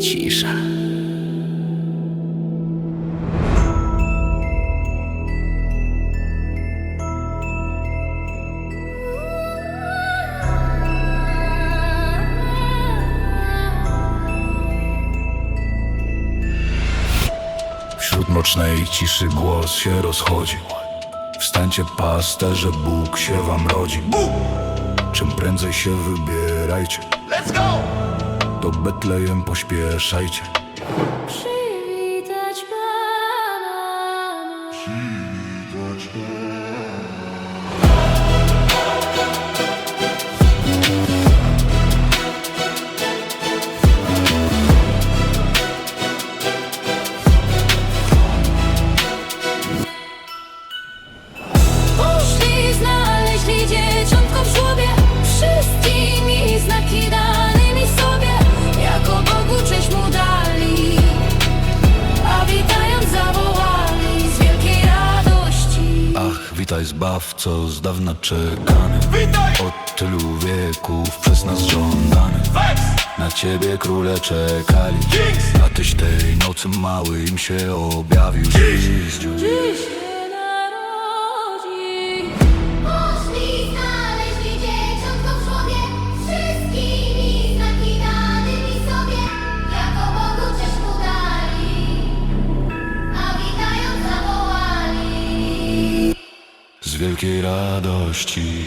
cisza. Wśród nocnej ciszy głos się rozchodzi. Wstańcie pasterze, Bóg się wam rodzi. Bóg! Czym prędzej się wybierajcie. Let's go! Do Betlejem pośpieszajcie Przywitać Pana. Poszli, witaj zbawco, z dawna czekany Witaj! Od tylu wieków przez nas żądany! Na ciebie króle czekali Kings! A tyś tej nocy mały im się objawił Dziś, dziś, dziś. Wielkiej radości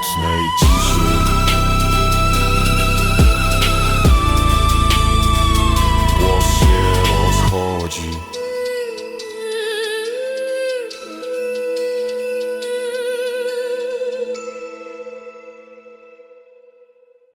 Wśród nocnej ciszy